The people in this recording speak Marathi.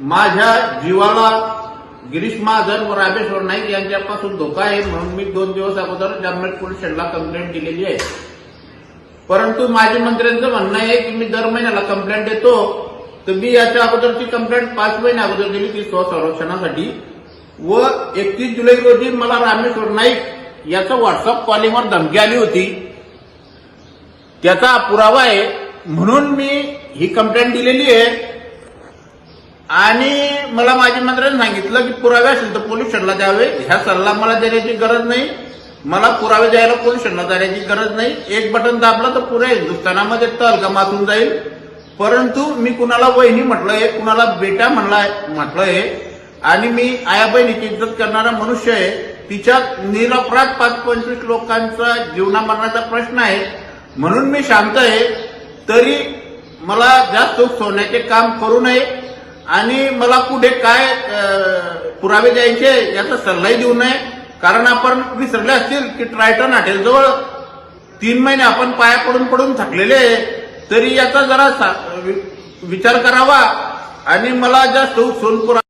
माझ्या जीवाला गिरीश महाजन व रामेश्वर नाईक यांच्यापासून धोका आहे म्हणून मी दोन दिवस अगोदर जर्नल पोलीस स्टेशनला कंप्लेंट दिलेली आहे. परंतु माजी मंत्र्यांचं म्हणणं आहे की मी दर महिन्याला कंप्लेंट देतो. तर मी याच्या अगोदरची कंप्लेंट पाच महिने अगोदर दिली ती स्वसंरक्षणासाठी. व एकतीस जुलै रोजी मला रामेश्वर नाईक याचं व्हॉट्सअप कॉलिंगवर धमकी आली होती. त्याचा पुरावा आहे म्हणून मी ही कंप्लेंट दिलेली आहे. आणि मला माझ्या मंत्र्यांनी सांगितलं की पुरावे असेल तर पोलीस स्टेशनला द्यावे ह्या सल्ला मला देण्याची गरज नाही. मला पुरावे द्यायला पोलीस स्टेशनला जाण्याची गरज नाही. एक बटन दाबलं तर पुऱ्या हिंदुस्थानामध्ये तलका मातून जाईल. परंतु मी कुणाला वहिनी म्हटलंय कुणाला बेटा म्हणला म्हटलंय आणि मी आया बहिणीची इज्जत करणारा मनुष्य आहे तिच्यात निरपराध पाच पंचवीस लोकांचा जीवनामरणाचा प्रश्न आहे. म्हणून मी शांत आहे. तरी मला जास्त सोन्याचे काम करू नये. आणि मला पुढे काय पुरावे द्यायचे याचा सल्लाही देऊ नये. कारण आपण विसरले असतील की ट्रायटन हॉटेलजवळ तीन महिने आपण पाया पडून पडून थकलेले तरी याचा जरा सा- विचार करावा. आणि मला जास्त सोनपुरा